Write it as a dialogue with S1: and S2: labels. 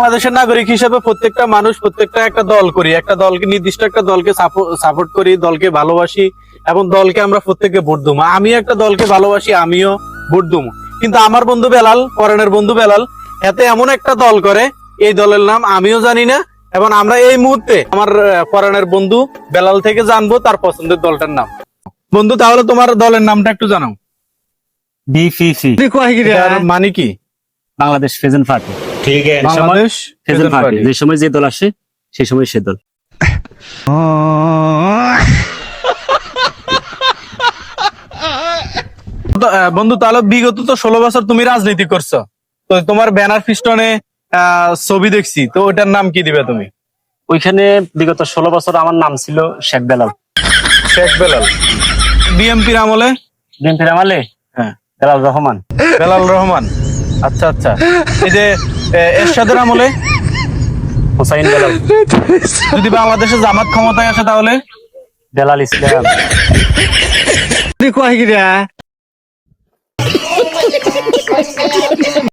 S1: বাংলাদেশের নাগরিক হিসেবে প্রত্যেকটা মানুষ প্রত্যেকটা একটা দল করি। একটা দলকে নির্দিষ্ট একটা দলকে সাপোর্ট করি দলকে ভালোবাসি এবং দলকে আমরা প্রত্যেকে ভোট দুমো আমি একটা দলকে ভালোবাসি আমিও ভোট দুমো কিন্তু আমার বন্ধু বেলাল পরানের বন্ধু বেলাল এতে এমন একটা দল করে এই দলের নাম আমিও জানি না এবং আমরা এই মুহূর্তে আমার পরানের বন্ধু বেলাল থেকে জানব তার পছন্দের দলটার নাম। বন্ধু তাহলে তোমার দলের নামটা একটু জানাও।
S2: বিপিসি
S1: এটার মানে কি?
S2: বাংলাদেশ ফেজেন্ট পার্টি
S3: ঠিক
S1: বাংলাদেশ
S2: যে সময় যে দল আসে সেই সময় সে দল।
S1: বন্ধু তাহলে বিগত তো ষোলো বছর তুমি রাজনীতি করছ। তো তোমার ব্যানার ফিস্টনে ছবি দেখছি। তো ওটার নাম কি দিবে তুমি?
S2: ওইখানে বিগত ষোলো বছর আমার নাম ছিল শেখ বেলাল।
S1: শেখ বেলাল। বিএমপির আমলে?
S2: বিএমপির আমলে?
S1: হ্যাঁ।
S2: বেলাল রহমান।
S1: বেলাল রহমান। আচ্ছা আচ্ছা। এই যে এরশাদের আমলে?
S2: হোসাইন বেলাল।
S1: যদি বাংলাদেশে জামাত ক্ষমতায় আসে তাহলে?
S2: বেলাল ইসলাম।